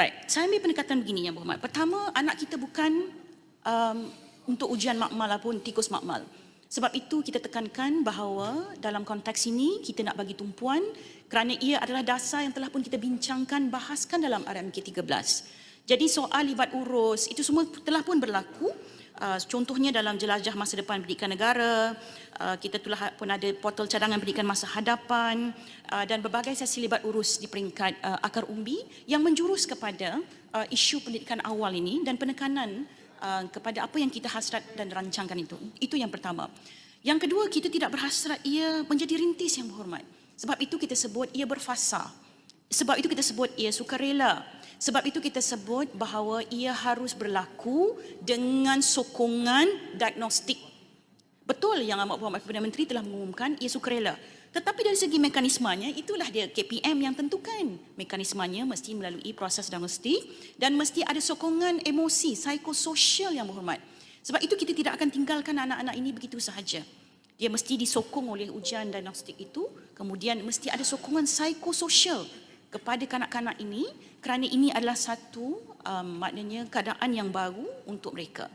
Baik, saya ambil pendekatan begini yang berhormat. Pertama, anak kita bukan um, untuk ujian makmal ataupun tikus makmal. Sebab itu kita tekankan bahawa dalam konteks ini kita nak bagi tumpuan kerana ia adalah dasar yang telah pun kita bincangkan, bahaskan dalam RMK 13. Jadi soal libat urus itu semua telah pun berlaku. Uh, contohnya dalam jelajah masa depan pendidikan negara, uh, kita telah pun ada portal cadangan pendidikan masa hadapan uh, dan berbagai sesi libat urus di peringkat akar umbi yang menjurus kepada isu pendidikan awal ini dan penekanan kepada apa yang kita hasrat dan rancangkan itu. Itu yang pertama. Yang kedua, kita tidak berhasrat ia menjadi rintis yang berhormat. Sebab itu kita sebut ia berfasa. Sebab itu kita sebut ia sukarela. Sebab itu kita sebut bahawa ia harus berlaku dengan sokongan diagnostik. Betul yang Amat Berhormat Perdana Menteri telah mengumumkan ia sukarela. Tetapi dari segi mekanismenya, itulah dia KPM yang tentukan. Mekanismenya mesti melalui proses diagnostik dan mesti ada sokongan emosi, psikososial yang berhormat. Sebab itu kita tidak akan tinggalkan anak-anak ini begitu sahaja. Dia mesti disokong oleh ujian diagnostik itu, kemudian mesti ada sokongan psikososial kepada kanak-kanak ini kerana ini adalah satu um, maknanya keadaan yang baru untuk mereka.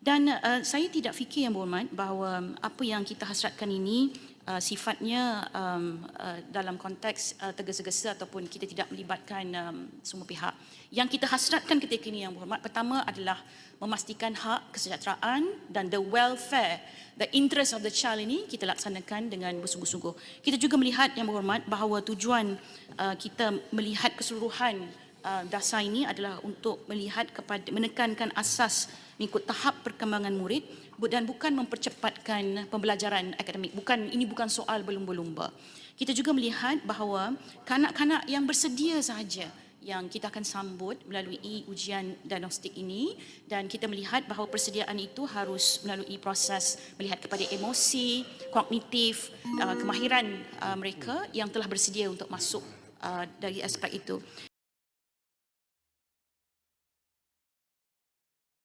Dan uh, saya tidak fikir yang berhormat bahawa apa yang kita hasratkan ini uh, sifatnya um, uh, dalam konteks uh, tergesa-gesa ataupun kita tidak melibatkan um, semua pihak. Yang kita hasratkan ketika ini yang berhormat pertama adalah memastikan hak kesejahteraan dan the welfare, the interest of the child ini kita laksanakan dengan bersungguh-sungguh. Kita juga melihat yang berhormat bahawa tujuan uh, kita melihat keseluruhan uh, dasar ini adalah untuk melihat kepada menekankan asas mengikut tahap perkembangan murid dan bukan mempercepatkan pembelajaran akademik. Bukan ini bukan soal berlumba-lumba. Kita juga melihat bahawa kanak-kanak yang bersedia sahaja yang kita akan sambut melalui ujian diagnostik ini dan kita melihat bahawa persediaan itu harus melalui proses melihat kepada emosi, kognitif, uh, kemahiran uh, mereka yang telah bersedia untuk masuk uh, dari aspek itu.